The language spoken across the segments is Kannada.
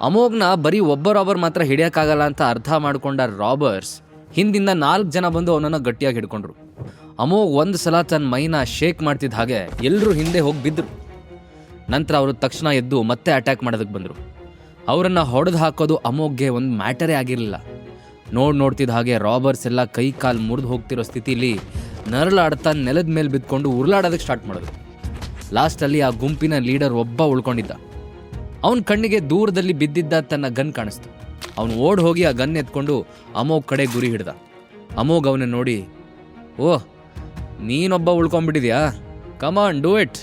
ಅಮೋಘ್ನ ಬರೀ ಒಬ್ಬರೊಬ್ಬರು ಮಾತ್ರ ಹಿಡಿಯೋಕ್ಕಾಗಲ್ಲ ಅಂತ ಅರ್ಥ ಮಾಡಿಕೊಂಡ ರಾಬರ್ಸ್ ಹಿಂದಿಂದ ನಾಲ್ಕು ಜನ ಬಂದು ಅವನನ್ನು ಗಟ್ಟಿಯಾಗಿ ಹಿಡ್ಕೊಂಡ್ರು. ಅಮೋಘ್ ಒಂದು ಸಲ ತನ್ನ ಮೈನ ಶೇಕ್ ಮಾಡ್ತಿದ್ದ ಹಾಗೆ ಎಲ್ಲರೂ ಹಿಂದೆ ಹೋಗಿ ಬಿದ್ದರು ನಂತರ ಅವರು ತಕ್ಷಣ ಎದ್ದು ಮತ್ತೆ ಅಟ್ಯಾಕ್ ಮಾಡೋದಕ್ಕೆ ಬಂದರು. ಅವರನ್ನು ಹೊಡೆದು ಹಾಕೋದು ಅಮೋಘ್ಗೆ ಒಂದು ಮ್ಯಾಟರೇ ಆಗಿರಲಿಲ್ಲ. ನೋಡಿ ನೋಡ್ತಿದ್ದ ಹಾಗೆ ರಾಬರ್ಸ್ ಎಲ್ಲ ಕೈ ಕಾಲು ಮುರಿದು ಹೋಗ್ತಿರೋ ಸ್ಥಿತಿಲಿ ನರಳಾಡ್ತಾ ನೆಲದ ಮೇಲೆ ಬಿದ್ದುಕೊಂಡು ಉರುಳಾಡೋದಕ್ಕೆ ಸ್ಟಾರ್ಟ್ ಮಾಡಿದ್ರು. ಲಾಸ್ಟಲ್ಲಿ ಆ ಗುಂಪಿನ ಲೀಡರ್ ಒಬ್ಬ ಉಳ್ಕೊಂಡಿದ್ದ. ಅವನ ಕಣ್ಣಿಗೆ ದೂರದಲ್ಲಿ ಬಿದ್ದಿದ್ದ ತನ್ನ ಗನ್ ಕಾಣಿಸ್ತು. ಅವನು ಓಡ್ ಹೋಗಿ ಆ ಗನ್ ಎತ್ಕೊಂಡು ಅಮೋಗ್ ಕಡೆ ಗುರಿ ಹಿಡ್ದ. ಅಮೋಗ್ ಅವನ ನೋಡಿ ಓಹ್ ನೀನೊಬ್ಬ ಉಳ್ಕೊಂಡ್ಬಿಟ್ಟಿದ್ಯಾ? ಕಮಾನ್ ಡೂ ಇಟ್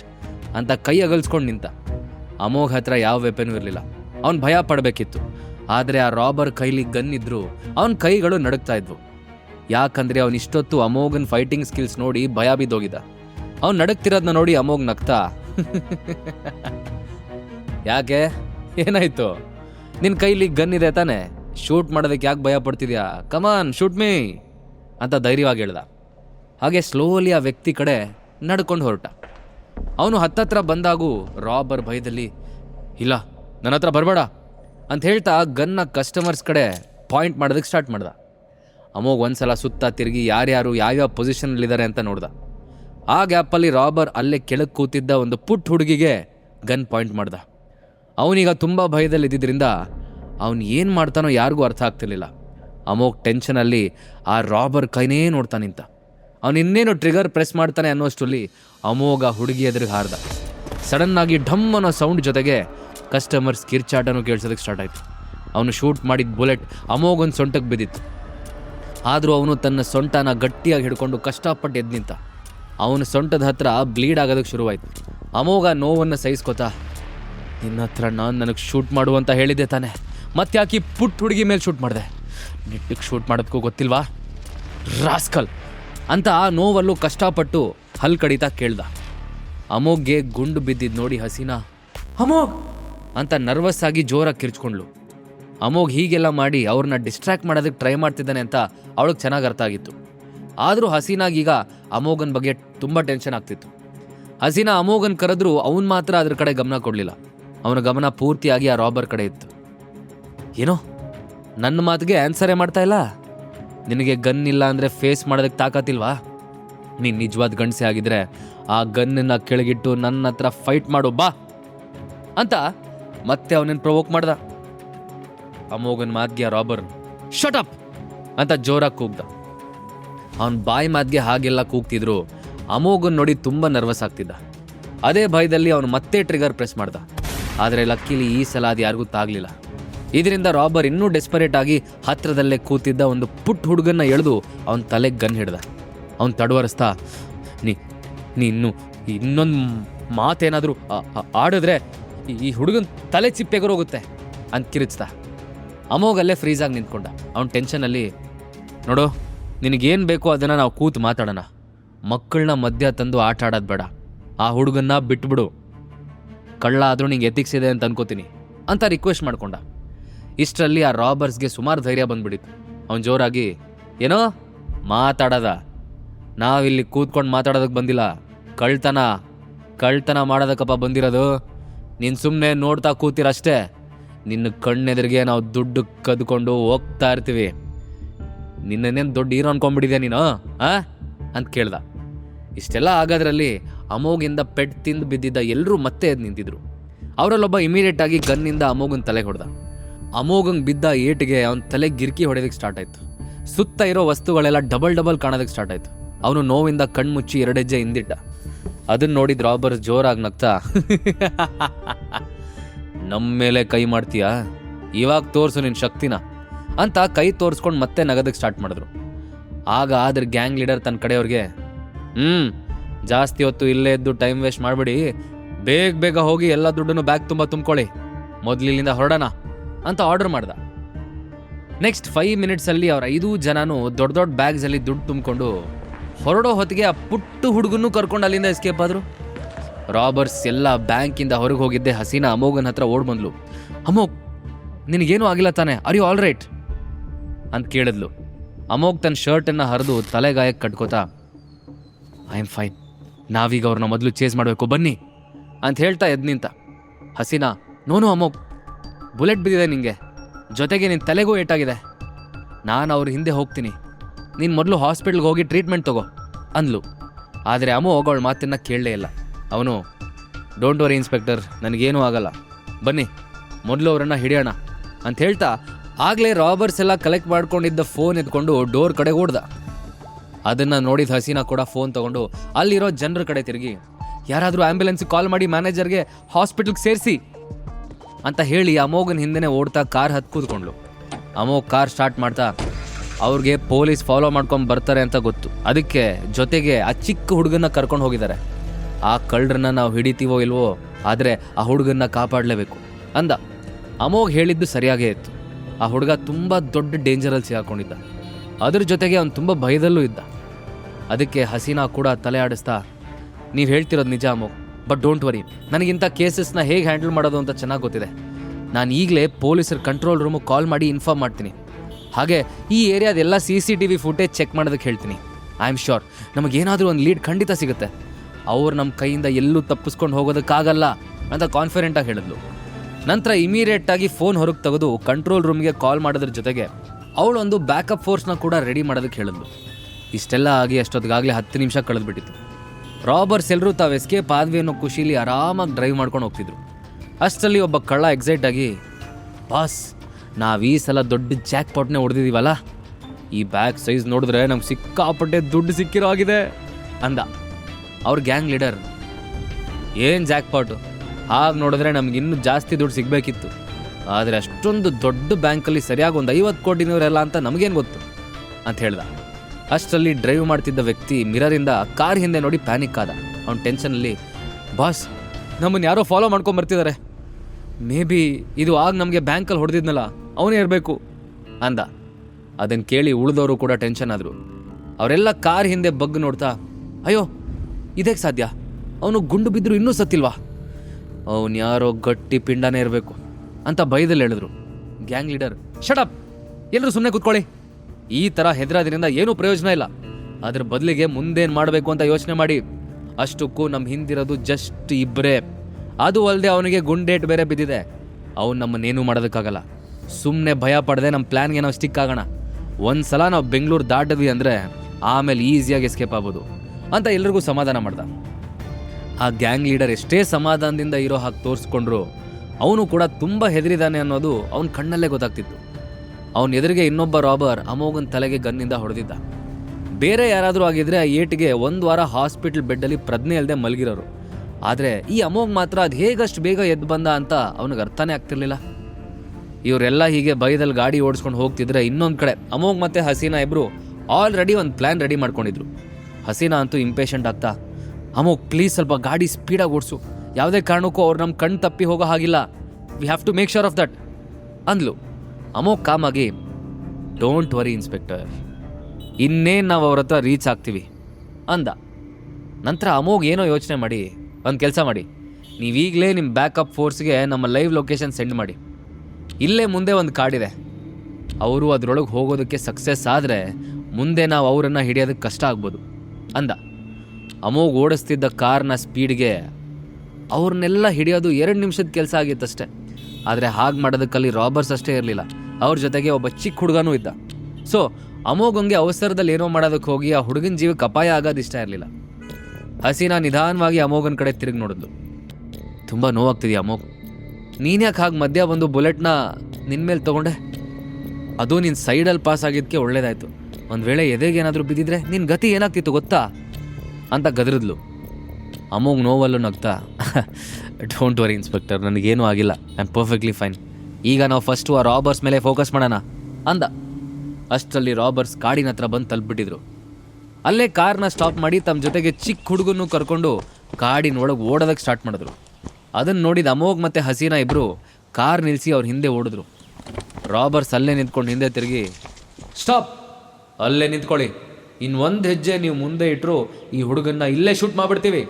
ಅಂತ ಕೈ ಅಗಲ್ಸ್ಕೊಂಡು ನಿಂತ. ಅಮೋಘ್ ಹತ್ರ ಯಾವ ವೆಪನೂ ಇರಲಿಲ್ಲ. ಅವನು ಭಯ ಪಡಬೇಕಿತ್ತು. ಆದರೆ ಆ ರಾಬರ್ ಕೈಲಿ ಗನ್ ಇದ್ರು ಅವನ ಕೈಗಳು ನಡುಗ್ತಾ ಇದ್ವು. ಯಾಕಂದ್ರೆ ಅವನ್ ಇಷ್ಟೊತ್ತು ಅಮೋಘನ್ ಫೈಟಿಂಗ್ ಸ್ಕಿಲ್ಸ್ ನೋಡಿ ಭಯ ಬಿದ್ದೋಗಿದ್ದ. ಅವ್ನು ನಡಕ್ತಿರೋದನ್ನ ನೋಡಿ ಅಮೋಘ್ ನಗ್ತಾ ಯಾಕೆ? ಏನಾಯ್ತು? ನಿನ್ನ ಕೈಲಿ ಗನ್ ಇದೆ ತಾನೆ? ಶೂಟ್ ಮಾಡೋದಕ್ಕೆ ಯಾಕೆ ಭಯ ಪಡ್ತಿದ್ಯಾ? ಕಮಾನ್ ಶೂಟ್ ಮೀ ಅಂತ ಧೈರ್ಯವಾಗಿ ಹೇಳ್ದ. ಹಾಗೆ ಸ್ಲೋಲಿ ಆ ವ್ಯಕ್ತಿ ಕಡೆ ನಡ್ಕೊಂಡು ಹೊರಟ. ಅವನು ಹತ್ತತ್ರ ಬಂದಾಗೂ ರಾಬರ್ ಭಯದಲ್ಲಿ, ಇಲ್ಲ ನನ್ನ ಹತ್ರ ಬರಬೇಡ ಅಂತ ಹೇಳ್ತಾ ಗನ್ನ ಕಸ್ಟಮರ್ಸ್ ಕಡೆ ಪಾಯಿಂಟ್ ಮಾಡೋದಕ್ಕೆ ಸ್ಟಾರ್ಟ್ ಮಾಡ್ದ. ಅಮೋಘ್ ಒಂದ್ಸಲ ಸುತ್ತ ತಿರುಗಿ ಯಾರ್ಯಾರು ಯಾವ್ಯಾವ ಪೊಸಿಷನಲ್ಲಿದ್ದಾರೆ ಅಂತ ನೋಡ್ದ. ಆ ಗ್ಯಾಪಲ್ಲಿ ರಾಬರ್ ಅಲ್ಲೇ ಕೆಳಗೆ ಕೂತಿದ್ದ ಒಂದು ಪುಟ್ ಹುಡುಗಿಗೆ ಗನ್ ಪಾಯಿಂಟ್ ಮಾಡ್ದ. ಅವನೀಗ ತುಂಬ ಭಯದಲ್ಲಿ ಇದ್ದಿದ್ದರಿಂದ ಅವನು ಏನು ಮಾಡ್ತಾನೋ ಯಾರಿಗೂ ಅರ್ಥ ಆಗ್ತಿರ್ಲಿಲ್ಲ. ಅಮೋಘ್ ಟೆನ್ಷನಲ್ಲಿ ಆ ರಾಬರ್ ಕೈನೇ ನೋಡ್ತಾ ನಿಂತ. ಅವನು ಇನ್ನೇನು ಟ್ರಿಗರ್ ಪ್ರೆಸ್ ಮಾಡ್ತಾನೆ ಅನ್ನೋಷ್ಟರಲ್ಲಿ ಅಮೋಘ ಹುಡುಗಿ ಎದುರಿಗೆ ಹಾರ್ದ. ಸಡನ್ನಾಗಿ ಢಮ್ ಅನ್ನೋ ಸೌಂಡ್ ಜೊತೆಗೆ ಕಸ್ಟಮರ್ಸ್ ಕಿರ್ಚಾಟನೂ ಕೇಳಿಸೋದಕ್ಕೆ ಸ್ಟಾರ್ಟ್ ಆಯಿತು. ಅವನು ಶೂಟ್ ಮಾಡಿದ ಬುಲೆಟ್ ಅಮೋಘನ್ ಸೊಂಟಕ್ಕೆ ಬಿದ್ದಿತ್ತು. ಆದರೂ ಅವನು ತನ್ನ ಸೊಂಟನ ಗಟ್ಟಿಯಾಗಿ ಹಿಡ್ಕೊಂಡು ಕಷ್ಟಪಟ್ಟು ಎದ್ದು ನಿಂತ. ಅವನ ಸೊಂಟದ ಹತ್ರ ಬ್ಲೀಡ್ ಆಗೋದಕ್ಕೆ ಶುರುವಾಯಿತು. ಅಮೋಘ ನೋವನ್ನು ಸಹಿಸ್ಕೋತಾ ನಿನ್ನ ಹತ್ರ ನಾನು ನನಗೆ ಶೂಟ್ ಮಾಡು ಅಂತ ಹೇಳಿದ್ದೆ ತಾನೆ. ಮತ್ತೆ ಈ ಪುಟ್ಟ ಹುಡುಗಿ ಮೇಲೆ ಶೂಟ್ ಮಾಡಿದೆ? ನಿಟ್ಟಿಗೆ ಶೂಟ್ ಮಾಡೋದಕ್ಕೂ ಗೊತ್ತಿಲ್ವಾ? ರಾಸ್ಕಲ್! ಅಂತ ಆ ನೋವಲ್ಲೂ ಕಷ್ಟಪಟ್ಟು ಹಲ್ ಕಡಿತಾ ಕೇಳ್ದ. ಅಮೋಗ್ಗೆ ಗುಂಡು ಬಿದ್ದಿದ್ದು ನೋಡಿ ಹಸೀನಾ, ಅಮೋಗ್! ಅಂತ ನರ್ವಸ್ ಆಗಿ ಜೋರಾಗಿ ಕಿರ್ಚ್ಕೊಂಡ್ಳು. ಅಮೋಗ್ ಹೀಗೆಲ್ಲ ಮಾಡಿ ಅವ್ರನ್ನ ಡಿಸ್ಟ್ರಾಕ್ಟ್ ಮಾಡೋದಕ್ಕೆ ಟ್ರೈ ಮಾಡ್ತಿದ್ದಾನೆ ಅಂತ ಅವಳಿಗೆ ಚೆನ್ನಾಗಿ ಅರ್ಥ ಆಗಿತ್ತು. ಆದರೂ ಹಸೀನಾಗೀಗ ಅಮೋಗನ್ ಬಗ್ಗೆ ತುಂಬ ಟೆನ್ಷನ್ ಆಗ್ತಿತ್ತು. ಹಸೀನಾ ಅಮೋಗನ್ ಕರೆದ್ರೂ ಅವನು ಮಾತ್ರ ಅದ್ರ ಕಡೆ ಗಮನ ಕೊಡಲಿಲ್ಲ. ಅವನ ಗಮನ ಪೂರ್ತಿಯಾಗಿ ಆ ರಾಬರ್ ಕಡೆ ಇತ್ತು. ಏನೋ, ನನ್ನ ಮಾತಿಗೆ ಆನ್ಸರೇ ಮಾಡ್ತಾ ಇಲ್ಲ? ನಿನಗೆ ಗನ್ ಇಲ್ಲ ಅಂದರೆ ಫೇಸ್ ಮಾಡೋದಕ್ಕೆ ತಾಕತ್ತಿಲ್ವಾ? ನೀನು ನಿಜವಾದ ಗಂಡಸೆ ಆಗಿದ್ರೆ ಆ ಗನ್ನನ್ನು ಕೆಳಗಿಟ್ಟು ನನ್ನ ಹತ್ರ ಫೈಟ್ ಮಾಡು, ಬಾ! ಅಂತ ಮತ್ತೆ ಅವನನ್ನು ಪ್ರವೋಕ್ ಮಾಡ್ದ? ಅಮೋಘನ್ ಮಾತ್ಗೆ ಆ ರಾಬರ್ ಶಟ್ ಅಪ್ ಅಂತ ಜೋರಾಗಿ ಕೂಗ್ದ. ಅವನ ಬಾಯಿ ಮಾತಿಗೆ ಹಾಗೆಲ್ಲ ಕೂಗ್ತಿದ್ರು ಅಮೋಘನ್ ನೋಡಿ ತುಂಬ ನರ್ವಸ್ ಆಗ್ತಿದ್ದ. ಅದೇ ಭಯದಲ್ಲಿ ಅವನು ಮತ್ತೆ ಟ್ರಿಗರ್ ಪ್ರೆಸ್ ಮಾಡ್ದ. ಆದರೆ ಲಕ್ಕಿಲಿ ಈ ಸಲ ಅದು ಯಾರಿಗೂ ತಾಗಲಿಲ್ಲ. ಇದರಿಂದ ರಾಬರ್ ಇನ್ನೂ ಡೆಸ್ಪರೇಟ್ ಆಗಿ ಹತ್ತಿರದಲ್ಲೇ ಕೂತಿದ್ದ ಒಂದು ಪುಟ್ಟ ಹುಡುಗನ್ನ ಎಳೆದು ಅವನ ತಲೆಗೆ ಗನ್ ಹಿಡ್ದ. ಅವನು ತಡವರಿಸ್ತಾ, ನೀ ನೀ ಇನ್ನು, ಇನ್ನೊಂದು ಮಾತೇನಾದರೂ ಆಡಿದ್ರೆ ಈ- ಹುಡುಗನ ತಲೆ ಚಿಪ್ಪೆಗರೋಗುತ್ತೆ ಅಂತ ಕಿರಿಚ್ದ ಅಮೋಗಲ್ಲೇ ಫ್ರೀಸಾಗಿ ನಿಂತ್ಕೊಂಡ. ಅವನ ಟೆನ್ಷನಲ್ಲಿ, ನೋಡು, ನಿನಗೇನು ಬೇಕೋ ಅದನ್ನು ನಾವು ಕೂತು ಮಾತಾಡೋಣ. ಮಕ್ಕಳನ್ನ ಮಧ್ಯ ತಂದು ಆಟ ಆಡೋದು ಬೇಡ. ಆ ಹುಡುಗನ್ನ ಬಿಟ್ಬಿಡು. ಕಳ್ಳ ಆದರೂ ನಿಂಗೆ ಎಥಿಕ್ಸ್ ಇದೆ ಅಂತ ಅನ್ಕೋತೀನಿ ಅಂತ ರಿಕ್ವೆಸ್ಟ್ ಮಾಡ್ಕೊಂಡ. ಇಷ್ಟರಲ್ಲಿ ಆ ರಾಬರ್ಸ್ಗೆ ಸುಮಾರು ಧೈರ್ಯ ಬಂದ್ಬಿಡಿತ್ತು. ಅವನು ಜೋರಾಗಿ, ಏನೋ, ಮಾತಾಡದ. ನಾವಿಲ್ಲಿ ಕೂತ್ಕೊಂಡು ಮಾತಾಡೋದಕ್ಕೆ ಬಂದಿಲ್ಲ. ಕಳ್ತನ ಕಳ್ತನ ಮಾಡೋದಕ್ಕಪ್ಪ ಬಂದಿರೋದು. ನೀನು ಸುಮ್ಮನೆ ನೋಡ್ತಾ ಕೂತಿರಷ್ಟೇ ನಿನ್ನ ಕಣ್ಣೆದುರಿಗೆ ನಾವು ದುಡ್ಡು ಕದ್ಕೊಂಡು ಹೋಗ್ತಾ ಇರ್ತೀವಿ. ನಿನ್ನೇನು ದೊಡ್ಡ ಹೀರೋ ಅನ್ಕೊಂಬಿಟ್ಟಿದೆ ನೀನು, ಆ? ಅಂತ ಕೇಳ್ದ. ಇಷ್ಟೆಲ್ಲ ಆಗೋದ್ರಲ್ಲಿ ಅಮೋಗಿಂದ ಪೆಟ್ ತಿಂದು ಬಿದ್ದಿದ್ದ ಎಲ್ಲರೂ ಮತ್ತೆ ಎದ್ದು ನಿಂತಿದ್ರು. ಅವರಲ್ಲೊಬ್ಬ ಇಮಿಡಿಯೇಟ್ ಆಗಿ ಗನ್ನಿಂದ ಅಮೋಗನ ತಲೆಗೆ ಹೊಡೆದ. ಅಮೋಗಂಗೆ ಬಿದ್ದ ಏಟಿಗೆ ಅವನ ತಲೆ ಗಿರ್ಕಿ ಹೊಡೆಯೋದಕ್ಕೆ ಸ್ಟಾರ್ಟ್ ಆಯಿತು. ಸುತ್ತ ಇರೋ ವಸ್ತುಗಳೆಲ್ಲ ಡಬಲ್ ಡಬಲ್ ಕಾಣೋದಕ್ಕೆ ಸ್ಟಾರ್ಟ್ ಆಯಿತು. ಅವನು ನೋವಿಂದ ಕಣ್ಮುಚ್ಚಿ ಮುಚ್ಚಿ ಎರಡೆಜ್ಜೆ ಹಿಂದಿಟ್ಟ. ಅದನ್ನ ನೋಡಿದ ರಾಬರ್ಸ್ ಜೋರಾಗಿ ನಗ್ತಾ ನಮ್ಮ ಮೇಲೆ ಕೈ ಮಾಡ್ತೀಯಾ? ಇವಾಗ ತೋರಿಸು ನಿನ್ನ ಶಕ್ತಿನ ಅಂತ ಕೈ ತೋರಿಸ್ಕೊಂಡು ಮತ್ತೆ ನಗದಕ್ಕೆ ಸ್ಟಾರ್ಟ್ ಮಾಡಿದ್ರು. ಆಗ ಆದ್ರೆ ಗ್ಯಾಂಗ್ ಲೀಡರ್ ತನ್ನ ಕಡೆಯವ್ರಿಗೆ ಹ್ಞೂ ಜಾಸ್ತಿ ಹೊತ್ತು ಇಲ್ಲೇ ಎದ್ದು ಟೈಮ್ ವೇಸ್ಟ್ ಮಾಡಬೇಡಿ. ಬೇಗ ಬೇಗ ಹೋಗಿ ಎಲ್ಲ ದುಡ್ಡನ್ನು ಬ್ಯಾಗ್ ತುಂಬ ತುಂಬ್ಕೊಳ್ಳಿ. ಮೊದಲಿಲ್ಲಿಂದ ಹೊರಡೋಣ ಅಂತ ಆರ್ಡರ್ ಮಾಡ್ದ. ನೆಕ್ಸ್ಟ್ ಫೈವ್ ಮಿನಿಟ್ಸಲ್ಲಿ ಅವ್ರ ಐದು ಜನನು ದೊಡ್ಡ ದೊಡ್ಡ ಬ್ಯಾಗ್ಸಲ್ಲಿ ದುಡ್ಡು ತುಂಬಿಕೊಂಡು ಹೊರಡೋ ಹೊತ್ತಿಗೆ ಆ ಪುಟ್ಟು ಹುಡುಗನ್ನು ಕರ್ಕೊಂಡು ಅಲ್ಲಿಂದ ಎಸ್ಕೇಪ್ ಆದರು. ರಾಬರ್ಸ್ ಎಲ್ಲ ಬ್ಯಾಂಕಿಂದ ಹೊರಗೆ ಹೋಗಿದ್ದೆ. ಹಸೀನಾ ಅಮೋಗನ್ ಹತ್ರ ಓಡ್ ಬಂದ್ಲು. ಅಮೋಗ್ ನಿನಗೇನೂ ಆಗಿಲ್ಲ ತಾನೆ? ಆರ್ ಯು ಆಲ್ ರೈಟ್ ಅಂತ ಕೇಳಿದ್ಲು. ಅಮೋಗ್ ತನ್ನ ಶರ್ಟನ್ನು ಹರಿದು ತಲೆಗಾಯಕ್ಕೆ ಕಟ್ಕೋತಾ ಐ ಆಮ್ ಫೈನ್ ನಾವೀಗ ಅವ್ರನ್ನ ಮೊದಲು ಚೇಸ್ ಮಾಡಬೇಕು. ಬನ್ನಿ ಅಂತ ಹೇಳ್ತಾ ಎದ್ದು ನಿಂತ. ಹಸೀನಾ, ನೋನು ಅಮೋಕ್ ಬುಲೆಟ್ ಬಿದ್ದಿದೆ ನಿಂಗೆ. ಜೊತೆಗೆ ನಿನ್ನ ತಲೆಗೂ ಏಟಾಗಿದೆ. ನಾನು ಅವ್ರ ಹಿಂದೆ ಹೋಗ್ತೀನಿ. ನೀನು ಮೊದಲು ಹಾಸ್ಪಿಟ್ಲ್ಗೆ ಹೋಗಿ ಟ್ರೀಟ್ಮೆಂಟ್ ತಗೋ, ಅಂದ್ಲು. ಆದರೆ ಅಮ್ಮ ಹೋಗೋಳ ಮಾತನ್ನ ಕೇಳಲೇ ಇಲ್ಲ. ಅವನು ಡೋಂಟ್ ವರಿ ಇನ್ಸ್ಪೆಕ್ಟರ್ ನನಗೇನೂ ಆಗಲ್ಲ. ಬನ್ನಿ, ಮೊದಲು ಅವರನ್ನು ಹಿಡಿಯೋಣ. ಅಂತ ಹೇಳ್ತಾ ಆಗಲೇ ರಾಬರ್ಸ್ ಎಲ್ಲ ಕಲೆಕ್ಟ್ ಮಾಡ್ಕೊಂಡಿದ್ದ ಫೋನ್ ಎತ್ಕೊಂಡು ಡೋರ್ ಕಡೆ ಓಡ್ದ. ಅದನ್ನು ನೋಡಿದ ಹಸೀನಾ ಕೂಡ ಫೋನ್ ತಗೊಂಡು, ಅಲ್ಲಿರೋ ಜನರ ಕಡೆ ತಿರುಗಿ, ಯಾರಾದರೂ ಆ್ಯಂಬುಲೆನ್ಸ್ಗೆ ಕಾಲ್ ಮಾಡಿ ಮ್ಯಾನೇಜರ್ಗೆ ಹಾಸ್ಪಿಟ್ಲ್ಗೆ ಸೇರಿಸಿ ಅಂತ ಹೇಳಿ ಅಮೋಗನ ಹಿಂದೆನೇ ಓಡ್ತಾ ಕಾರ್ ಹತ್ತು ಕೂತ್ಕೊಂಡ್ಲು. ಅಮೋಗ್ ಕಾರ್ ಸ್ಟಾರ್ಟ್ ಮಾಡ್ತಾ, ಅವ್ರಿಗೆ ಪೊಲೀಸ್ ಫಾಲೋ ಮಾಡ್ಕೊಂಡು ಬರ್ತಾರೆ ಅಂತ ಗೊತ್ತು. ಅದಕ್ಕೆ ಜೊತೆಗೆ ಆ ಚಿಕ್ಕ ಹುಡುಗನ್ನ ಕರ್ಕೊಂಡು ಹೋಗಿದ್ದಾರೆ. ಆ ಕಳ್ಳರನ್ನ ನಾವು ಹಿಡಿತೀವೋ ಇಲ್ವೋ, ಆದರೆ ಆ ಹುಡುಗನ್ನ ಕಾಪಾಡಲೇಬೇಕು ಅಂದ. ಅಮೋಗ್ ಹೇಳಿದ್ದು ಸರಿಯಾಗೇ ಇತ್ತು. ಆ ಹುಡುಗ ತುಂಬ ದೊಡ್ಡ ಡೇಂಜರಲ್ಲಿ ಸಿಗಾಕೊಂಡಿದ್ದ. ಅದ್ರ ಜೊತೆಗೆ ಅವನು ತುಂಬ ಭಯದಲ್ಲೂ ಇದ್ದ. ಅದಕ್ಕೆ ಹಸೀನಾ ಕೂಡ ತಲೆ ಆಡಿಸ್ತಾ, ನೀವು ಹೇಳ್ತಿರೋದು ನಿಜ ಬಟ್ ಡೋಂಟ್ ವರಿ. ನನಗಿಂಥ ಕೇಸಸ್ನ ಹೇಗೆ ಹ್ಯಾಂಡಲ್ ಮಾಡೋದು ಅಂತ ಚೆನ್ನಾಗಿ ಗೊತ್ತಿದೆ. ನಾನು ಈಗಲೇ ಪೊಲೀಸರ ಕಂಟ್ರೋಲ್ ರೂಮಿಗೆ ಕಾಲ್ ಮಾಡಿ ಇನ್ಫಾರ್ಮ್ ಮಾಡ್ತೀನಿ. ಹಾಗೆ ಈ ಏರಿಯಾದೆಲ್ಲ C C T V footage check ಮಾಡೋದಕ್ಕೆ ಹೇಳ್ತೀನಿ. ಐ ಆಮ್ ಶ್ಯೂರ್, ನಮಗೇನಾದರೂ ಒಂದು ಲೀಡ್ ಖಂಡಿತ ಸಿಗುತ್ತೆ. ಅವ್ರು ನಮ್ಮ ಕೈಯಿಂದ ಎಲ್ಲೂ ತಪ್ಪಿಸ್ಕೊಂಡು ಹೋಗೋದಕ್ಕಾಗಲ್ಲ ಅಂತ ಕಾನ್ಫಿಡೆಂಟಾಗಿ ಹೇಳಿದ್ಲು. ನಂತರ ಇಮಿಡಿಯೇಟ್ ಆಗಿ ಫೋನ್ ಹೊರಗೆ ತೆಗೆದು ಕಂಟ್ರೋಲ್ ರೂಮ್ಗೆ ಕಾಲ್ ಮಾಡೋದ್ರ ಜೊತೆಗೆ ಅವಳೊಂದು ಬ್ಯಾಕಪ್ ಫೋರ್ಸ್ನ ಕೂಡ ರೆಡಿ ಮಾಡೋದಕ್ಕೆ ಹೇಳಿದ್ಲು. ಇಷ್ಟೆಲ್ಲ ಆಗಿ ಅಷ್ಟೊತ್ತಿಗಾಗಲೇ ಹತ್ತು ನಿಮಿಷ ಕಳೆದ್ಬಿಟ್ಟಿತ್ತು. ರಾಬರ್ಸ್ ಎಲ್ಲರೂ ತಾವು ಎಸ್ಕೇಪ್ ಆದ್ವಿ ಅನ್ನೋ ಖುಷಿಲಿ ಆರಾಮಾಗಿ ಡ್ರೈವ್ ಮಾಡ್ಕೊಂಡು ಹೋಗ್ತಿದ್ರು. ಅಷ್ಟರಲ್ಲಿ ಒಬ್ಬ ಕಳ್ಳ ಎಕ್ಸೈಟ್ ಆಗಿ, ಬಾಸ್, ನಾವು ಈ ಸಲ ದೊಡ್ಡ ಜಾಕ್ ಪಾಟ್ನೇ ಹೊಡೆದಿದ್ದೀವಲ್ಲ ಈ ಬ್ಯಾಗ್ ಸೈಜ್ ನೋಡಿದ್ರೆ ನಮ್ಗೆ ಸಿಕ್ಕಾಪಟ್ಟೆ ದುಡ್ಡು ಸಿಕ್ಕಿರೋ ಆಗಿದೆ ಅಂದ. ಅವ್ರ ಗ್ಯಾಂಗ್ ಲೀಡರ್ ಏನು ಜಾಕ್ ಪಾಟು ಹಾಗೆ ನೋಡಿದ್ರೆ ನಮ್ಗೆ ಇನ್ನೂ ಜಾಸ್ತಿ ದುಡ್ಡು ಸಿಗಬೇಕಿತ್ತು. ಆದರೆ ಅಷ್ಟೊಂದು ದೊಡ್ಡ ಬ್ಯಾಂಕಲ್ಲಿ ಸರಿಯಾಗಿ ಒಂದು ಐವತ್ತು ಕೋಟಿನವರೆಲ್ಲ ಅಂತ ನಮಗೇನು ಗೊತ್ತು? ಅಂತ ಹೇಳ್ದ. ಅಷ್ಟರಲ್ಲಿ ಡ್ರೈವ್ ಮಾಡ್ತಿದ್ದ ವ್ಯಕ್ತಿ ಮಿರರಿಂದ ಕಾರ್ ಹಿಂದೆ ನೋಡಿ ಪ್ಯಾನಿಕ್ ಆದ. ಅವ್ನು ಟೆನ್ಷನಲ್ಲಿ ಬಾಸ್ ನಮ್ಮನ್ನು ಯಾರೋ ಫಾಲೋ ಮಾಡ್ಕೊಂಡು ಬರ್ತಿದ್ದಾರೆ ಮೇ ಬಿ ಇದು ಆಗ ನಮಗೆ ಬ್ಯಾಂಕಲ್ಲಿ ಹೊಡೆದಿದ್ನಲ್ಲ, ಅವನೇ ಇರಬೇಕು. ಅಂದ. ಅದನ್ನು ಕೇಳಿ ಉಳಿದವರು ಕೂಡ ಟೆನ್ಷನ್ ಆದರು. ಅವರೆಲ್ಲ ಕಾರ್ ಹಿಂದೆ ಬಗ್ ನೋಡ್ತಾ, ಅಯ್ಯೋ ಇದಕ್ಕೆ ಸಾಧ್ಯ? ಅವನು ಗುಂಡು ಬಿದ್ದರೂ ಇನ್ನೂ ಸತ್ತಿಲ್ವಾ? ಅವನು ಯಾರೋ ಗಟ್ಟಿ ಪಿಂಡನೇ ಇರಬೇಕು. ಅಂತ ಭಯದಲ್ಲಿ ಹೇಳಿದ್ರು. ಗ್ಯಾಂಗ್ ಲೀಡರ್ ಶಟಪ್ ಎಲ್ಲರೂ ಸುಮ್ಮನೆ ಕೂತ್ಕೊಳ್ಳಿ. ಈ ಥರ ಹೆದರಾದ್ರಿಂದ ಏನೂ ಪ್ರಯೋಜನ ಇಲ್ಲ. ಅದ್ರ ಬದಲಿಗೆ ಮುಂದೇನು ಮಾಡಬೇಕು ಅಂತ ಯೋಚನೆ ಮಾಡಿ. ಅಷ್ಟಕ್ಕೂ ನಮ್ಮ ಹಿಂದಿರೋದು ಜಸ್ಟ್ ಇಬ್ಬರೇ ಅದು ಅಲ್ಲದೆ ಅವನಿಗೆ ಗುಂಡೇಟ್ ಬೇರೆ ಬಿದ್ದಿದೆ. ಅವ್ನು ನಮ್ಮನ್ನೇನೂ ಮಾಡೋದಕ್ಕಾಗಲ್ಲ. ಸುಮ್ಮನೆ ಭಯ ಪಡದೆ ನಮ್ಮ ಪ್ಲ್ಯಾನ್ಗೆ ನಾವು ಸ್ಟಿಕ್ ಆಗೋಣ. ಒಂದು ಸಲ ನಾವು ಬೆಂಗಳೂರು ದಾಟಿದ್ವಿ ಅಂದರೆ ಆಮೇಲೆ ಈಸಿಯಾಗಿ ಎಸ್ಕೇಪ್ ಆಗ್ಬೋದು ಅಂತ ಎಲ್ರಿಗೂ ಸಮಾಧಾನ ಮಾಡ್ದ. ಆ ಗ್ಯಾಂಗ್ ಲೀಡರ್ ಎಷ್ಟೇ ಸಮಾಧಾನದಿಂದ ಇರೋ ಹಾಗೆ ತೋರಿಸ್ಕೊಂಡ್ರು ಅವನು ಕೂಡ ತುಂಬ ಹೆದರಿದಾನೆ ಅನ್ನೋದು ಅವನ ಕಣ್ಣಲ್ಲೇ ಗೊತ್ತಾಗ್ತಿತ್ತು. ಅವನ ಎದುರಿಗೆ ಇನ್ನೊಬ್ಬ ರಾಬರ್ ಅಮೋಗನ್ ತಲೆಗೆ ಗನ್ನಿಂದ ಹೊಡೆದಿದ್ದ. ಬೇರೆ ಯಾರಾದರೂ ಆಗಿದ್ರೆ ಆ ಏಟಿಗೆ ಒಂದು ವಾರ ಹಾಸ್ಪಿಟಲ್ ಬೆಡ್ಡಲ್ಲಿ ಪ್ರಜ್ಞೆ ಇಲ್ಲದೆ ಮಲಗಿರೋರು. ಆದರೆ ಈ ಅಮೋಗ್ ಮಾತ್ರ ಅದು ಹೇಗಷ್ಟು ಬೇಗ ಎದ್ದು ಬಂದ ಅಂತ ಅವನಿಗೆ ಅರ್ಥನೇ ಆಗ್ತಿರ್ಲಿಲ್ಲ. ಇವರೆಲ್ಲ ಹೀಗೆ ಭಯದಲ್ಲಿ ಗಾಡಿ ಓಡಿಸ್ಕೊಂಡು ಹೋಗ್ತಿದ್ರೆ ಇನ್ನೊಂದು ಕಡೆ ಅಮೋಗ್ ಮತ್ತೆ ಹಸೀನಾ ಇಬ್ರು ಆಲ್ರೆಡಿ ಒಂದು ಪ್ಲ್ಯಾನ್ ರೆಡಿ ಮಾಡ್ಕೊಂಡಿದ್ರು. ಹಸೀನಾ ಅಂತೂ ಇಂಪೇಷಂಟ್ ಆಗ್ತಾ ಅಮೋಗ್ ಪ್ಲೀಸ್ ಸ್ವಲ್ಪ ಗಾಡಿ ಸ್ಪೀಡಾಗಿ ಓಡಿಸು. ಯಾವುದೇ ಕಾರಣಕ್ಕೂ ಅವ್ರು ನಮ್ಮ ಕಣ್ಣು ತಪ್ಪಿ ಹೋಗೋ ಹಾಗಿಲ್ಲ. We have to make sure of that ಅಂದ್ಲು. ಅಮೋಕ್ ಕಾಮಾಗಿ ಡೋಂಟ್ ವರಿ ಇನ್ಸ್ಪೆಕ್ಟರ್ ಇನ್ನೇನು ನಾವು ಅವ್ರ ಹತ್ರ ರೀಚ್ ಆಗ್ತೀವಿ. ಅಂದ. ನಂತರ ಅಮೋಗ್ ಏನೋ ಯೋಚನೆ ಮಾಡಿ, ಒಂದು ಕೆಲಸ ಮಾಡಿ. ನೀವೀಗಲೇ ನಿಮ್ಮ ಬ್ಯಾಕಪ್ ಫೋರ್ಸ್ಗೆ ನಮ್ಮ ಲೈವ್ ಲೊಕೇಶನ್ ಸೆಂಡ್ ಮಾಡಿ. ಇಲ್ಲೇ ಮುಂದೆ ಒಂದು ಕಾಡಿದೆ. ಅವರು ಅದರೊಳಗೆ ಹೋಗೋದಕ್ಕೆ ಸಕ್ಸಸ್ ಆದರೆ ಮುಂದೆ ನಾವು ಅವರನ್ನು ಹಿಡಿಯೋದಕ್ಕೆ ಕಷ್ಟ ಆಗ್ಬೋದು. ಅಂದ. ಅಮೋಗ್ ಓಡಿಸ್ತಿದ್ದ ಕಾರ್ನ ಸ್ಪೀಡ್ಗೆ ಅವ್ರನ್ನೆಲ್ಲ ಹಿಡಿಯೋದು ಎರಡು ನಿಮಿಷದ ಕೆಲಸ ಆಗಿತ್ತಷ್ಟೇ. ಆದರೆ ಹಾಗೆ ಮಾಡೋದಕ್ಕಲ್ಲಿ ರಾಬರ್ಸ್ ಅಷ್ಟೇ ಇರಲಿಲ್ಲ. ಅವ್ರ ಜೊತೆಗೆ ಒಬ್ಬ ಚಿಕ್ಕ ಹುಡುಗನೂ ಇದ್ದ. ಸೊ ಅಮೋಗಂಗೆ ಅವಸರದಲ್ಲಿ ಏನೋ ಮಾಡೋದಕ್ಕೆ ಹೋಗಿ ಆ ಹುಡುಗನ ಜೀವಕ್ಕೆ ಅಪಾಯ ಆಗೋದು ಇಷ್ಟ ಇರಲಿಲ್ಲ. ಹಸೀನಾ ನಿಧಾನವಾಗಿ ಅಮೋಘನ ಕಡೆ ತಿರುಗಿ ನೋಡಿದ್ಲು. ತುಂಬ ನೋವಾಗ್ತಿದೆಯಾ ಅಮೋಗ್ ನೀನ್ಯಾಕೆ ಹಾಗೆ ಮಧ್ಯ ಬಂದು ಬುಲೆಟ್ನ ನಿನ್ನ ಮೇಲೆ ತೊಗೊಂಡೆ? ಅದು ನಿನ್ನ ಸೈಡಲ್ಲಿ ಪಾಸ್ ಆಗಿದ್ದಕ್ಕೆ ಒಳ್ಳೇದಾಯ್ತು. ಒಂದು ವೇಳೆ ಎದೆಗೆ ಏನಾದರೂ ಬಿದ್ದಿದ್ರೆ ನಿನ್ನ ಗತಿ ಏನಾಗ್ತಿತ್ತು ಗೊತ್ತಾ? ಅಂತ ಗದರಿದ್ಲು. ಅಮೋಗ್ ನೋವಲ್ಲೂ ನಗ್ತಾ ಡೋಂಟ್ ವರಿ ಇನ್ಸ್ಪೆಕ್ಟರ್ ನನಗೇನೂ ಆಗಿಲ್ಲ. ಐ ಆಮ್ ಪರ್ಫೆಕ್ಟ್ಲಿ ಫೈನ್ ಈಗ ನಾವು ಫಸ್ಟು ಆ ರಾಬರ್ಸ್ ಮೇಲೆ ಫೋಕಸ್ ಮಾಡೋಣ. ಅಂದ. ಅಷ್ಟರಲ್ಲಿ ರಾಬರ್ಸ್ ಕಾಡಿನ ಹತ್ರ ಬಂದು ತಲುಪಿಬಿಟ್ಟಿದ್ರು. ಅಲ್ಲೇ ಕಾರ್ನ ಸ್ಟಾಪ್ ಮಾಡಿ ತಮ್ಮ ಜೊತೆಗೆ ಚಿಕ್ಕ ಹುಡುಗನೂ ಕರ್ಕೊಂಡು ಕಾಡಿನ ಒಳಗೆ ಓಡೋದಕ್ಕೆ ಸ್ಟಾರ್ಟ್ ಮಾಡಿದ್ರು. ಅದನ್ನು ನೋಡಿದ ಅಮೋಗ್ ಮತ್ತು ಹಸೀನಾ ಇಬ್ಬರು ಕಾರ್ ನಿಲ್ಲಿಸಿ ಅವ್ರ ಹಿಂದೆ ಓಡಿದ್ರು. ರಾಬರ್ಸ್ ಅಲ್ಲೇ ನಿಂತ್ಕೊಂಡು ಹಿಂದೆ ತಿರುಗಿ ಸ್ಟಾಪ್ ಅಲ್ಲೇ ನಿಂತ್ಕೊಳ್ಳಿ. ಇನ್ನು ಒಂದು ಹೆಜ್ಜೆ ನೀವು ಮುಂದೆ ಇಟ್ಟರು ಈ ಹುಡುಗನ್ನ ಇಲ್ಲೇ ಶೂಟ್ ಮಾಡಿಬಿಡ್ತೀವಿ.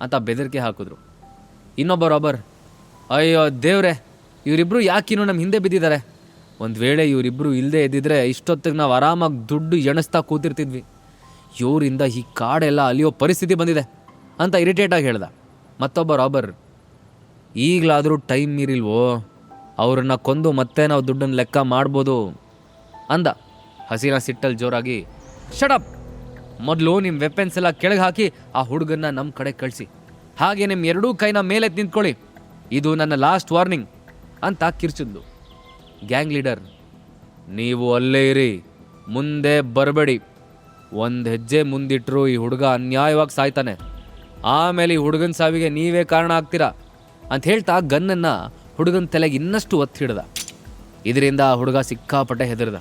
ಅಂತ ಬೆದರಿಕೆ ಹಾಕಿದ್ರು. ಇನ್ನೊಬ್ಬ ರಾಬರ್ ಅಯ್ಯೋ ದೇವ್ರೆ ಇವರಿಬ್ಬರು ಯಾಕಿನ್ನು ನಮ್ಮ ಹಿಂದೆ ಬಿದ್ದಿದ್ದಾರೆ? ಒಂದು ವೇಳೆ ಇವರಿಬ್ಬರು ಇಲ್ಲದೆ ಇದ್ದಿದ್ರೆ ಇಷ್ಟೊತ್ತಿಗೆ ನಾವು ಆರಾಮಾಗಿ ದುಡ್ಡು ಎಣಿಸ್ತಾ ಕೂತಿರ್ತಿದ್ವಿ. ಇವರಿಂದ ಈ ಕಾಡೆಲ್ಲ ಅಲಿಯೋ ಪರಿಸ್ಥಿತಿ ಬಂದಿದೆ ಅಂತ ಇರಿಟೇಟಾಗಿ ಹೇಳ್ದ. ಮತ್ತೊಬ್ಬ ರಾಬರ್ ಈಗಲಾದರೂ ಟೈಮ್ ಮೀರಿಲ್ವೋ? ಅವ್ರನ್ನ ಕೊಂದು ಮತ್ತೆ ನಾವು ದುಡ್ಡನ್ನು ಲೆಕ್ಕ ಮಾಡ್ಬೋದು? ಅಂದ. ಹಸೀನಾ ಸಿಟ್ಟಲ್ಲಿ ಜೋರಾಗಿ ಶಡಪ್ ಮೊದಲು ನಿಮ್ಮ ವೆಪನ್ಸ್ ಎಲ್ಲ ಕೆಳಗೆ ಹಾಕಿ ಆ ಹುಡುಗನ್ನ ನಮ್ಮ ಕಡೆ ಕಳಿಸಿ. ಹಾಗೆ ನಿಮ್ಮ ಎರಡೂ ಕೈನ ಮೇಲೆ ನಿಂತ್ಕೊಳ್ಳಿ. ಇದು ನನ್ನ ಲಾಸ್ಟ್ ವಾರ್ನಿಂಗ್ ಅಂತ ಕಿರ್ಚಿದ್ಲು ಗ್ಯಾಂಗ್ ಲೀಡರ್ ನೀವು ಅಲ್ಲೇ ಇರಿ, ಮುಂದೆ ಬರಬೇಡಿ. ಒಂದು ಹೆಜ್ಜೆ ಮುಂದಿಟ್ಟರು ಈ ಹುಡುಗ ಅನ್ಯಾಯವಾಗಿ ಸಾಯ್ತಾನೆ. ಆಮೇಲೆ ಈ ಹುಡುಗನ ಸಾವಿಗೆ ನೀವೇ ಕಾರಣ ಆಗ್ತೀರಾ? ಅಂತ ಹೇಳ್ತಾ ಗನ್ನನ್ನು ಹುಡುಗನ ತಲೆಗೆ ಇನ್ನಷ್ಟು ಒತ್ತಿ ಹಿಡ್ದ. ಇದರಿಂದ ಆ ಹುಡುಗ ಸಿಕ್ಕಾಪಟ್ಟೆ ಹೆದರ್ದ.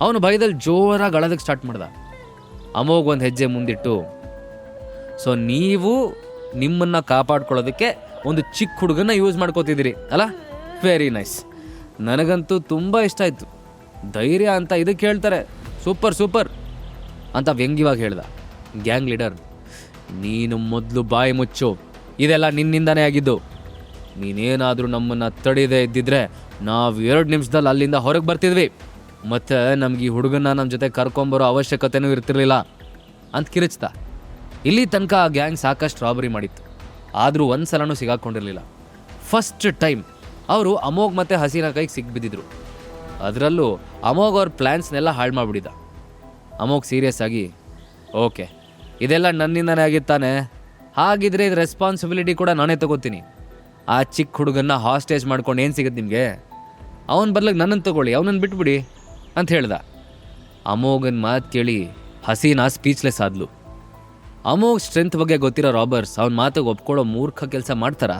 ಅವನು ಭಯದಲ್ಲಿ ಜೋರಾಗಿ ಅಳೋದಕ್ಕೆ ಸ್ಟಾರ್ಟ್ ಮಾಡ್ದ. ಅಮೋಘ್ ಒಂದು ಹೆಜ್ಜೆ ಮುಂದಿಟ್ಟು ಸೊ ನೀವು ನಿಮ್ಮನ್ನು ಕಾಪಾಡ್ಕೊಳ್ಳೋದಕ್ಕೆ ಒಂದು ಚಿಕ್ಕ ಹುಡುಗನ ಯೂಸ್ ಮಾಡ್ಕೋತಿದ್ದೀರಿ, ಅಲ್ಲ? ವೆರಿ ನೈಸ್ ನನಗಂತೂ ತುಂಬ ಇಷ್ಟ ಆಯಿತು. ಧೈರ್ಯ ಅಂತ ಇದಕ್ಕೆ ಹೇಳ್ತಾರೆ ಸೂಪರ್ ಸೂಪರ್. ಅಂತ ವ್ಯಂಗ್ಯವಾಗಿ ಹೇಳ್ದ. ಗ್ಯಾಂಗ್ ಲೀಡರ್ ನೀನು ಮೊದಲು ಬಾಯಿ ಮುಚ್ಚು. ಇದೆಲ್ಲ ನಿನ್ನಿಂದನೇ ಆಗಿದ್ದು. ನೀನೇನಾದರೂ ನಮ್ಮನ್ನು ತಡೆಯದೇ ಇದ್ದಿದ್ರೆ ನಾವು ಎರಡು ನಿಮಿಷದಲ್ಲಿ ಅಲ್ಲಿಂದ ಹೊರಗೆ ಬರ್ತಿದ್ವಿ. ಮತ್ತು ನಮ್ಗೆ ಈ ಹುಡುಗನ ನಮ್ಮ ಜೊತೆ ಕರ್ಕೊಂಬರೋ ಅವಶ್ಯಕತೆನೂ ಇರ್ತಿರ್ಲಿಲ್ಲ ಅಂತ ಕಿರಿಚ್ತ. ಇಲ್ಲಿ ತನಕ ಆ ಗ್ಯಾಂಗ್ ಸಾಕಷ್ಟು ರಾಬರಿ ಮಾಡಿತ್ತು. ಆದರೂ ಒಂದು ಸಲನೂ ಸಿಗಾಕೊಂಡಿರಲಿಲ್ಲ. ಫಸ್ಟ್ ಟೈಮ್ ಅವರು ಅಮೋಘ್ ಮತ್ತು ಹಸೀನಾ ಕೈಗೆ ಸಿಕ್ಬಿದ್ದಿದ್ರು ಅದರಲ್ಲೂ ಅಮೋಘ್ ಅವ್ರ ಪ್ಲ್ಯಾನ್ಸ್ನೆಲ್ಲ ಹಾಳು ಮಾಡಿಬಿಡಿದ ಅಮೋಘ್ ಸೀರಿಯಸ್ ಆಗಿ, ಓಕೆ, ಇದೆಲ್ಲ ನನ್ನಿಂದನೇ ಆಗಿತ್ತಾನೆ. ಹಾಗಿದ್ರೆ ಇದು ರೆಸ್ಪಾನ್ಸಿಬಿಲಿಟಿ ಕೂಡ ನಾನೇ ತಗೋತೀನಿ. ಆ ಚಿಕ್ಕ ಹುಡುಗನ್ನ ಹಾಸ್ಟೇಜ್ ಮಾಡ್ಕೊಂಡು ಏನು ಸಿಗುತ್ತೆ ನಿಮಗೆ? ಅವನ ಬದಲಾಗಿ ನನ್ನನ್ನು ತಗೊಳ್ಳಿ ಅವನನ್ನು ಬಿಟ್ಬಿಡಿ. ಅಂತ ಹೇಳ್ದ. ಅಮೋಘನ್ ಮಾತು ಕೇಳಿ ಹಸೀನಾ ಸ್ಪೀಚ್ಲೆಸ್ ಆದ್ಲು. ಅಮೋಘ್ ಸ್ಟ್ರೆಂತ್ ಬಗ್ಗೆ ಗೊತ್ತಿರೋ ರಾಬರ್ಸ್ ಅವ್ನ ಮಾತಿಗೆ ಒಪ್ಕೊಳ್ಳೋ ಮೂರ್ಖ ಕೆಲಸ ಮಾಡ್ತಾರ?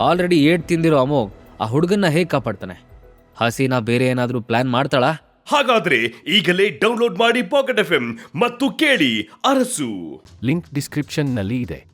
ಆಲ್ರೆಡಿ ಏಟ್ ತಿಂದಿರೋ ಅಮೋಘ್ ಆ ಹುಡುಗನ್ನ ಹೇಗೆ ಕಾಪಾಡ್ತಾನೆ? ಹಸೀನಾ ಬೇರೆ ಏನಾದರೂ ಪ್ಲ್ಯಾನ್ ಮಾಡ್ತಾಳಾ? ಹಾಗಾದ್ರೆ ಈಗಲೇ ಡೌನ್ಲೋಡ್ ಮಾಡಿ ಪಾಕೆಟ್ ಎಫ್ ಮತ್ತು ಕೇಳಿ ಅರಸು. ಲಿಂಕ್ ಡಿಸ್ಕ್ರಿಪ್ಷನ್ನಲ್ಲಿ ಇದೆ.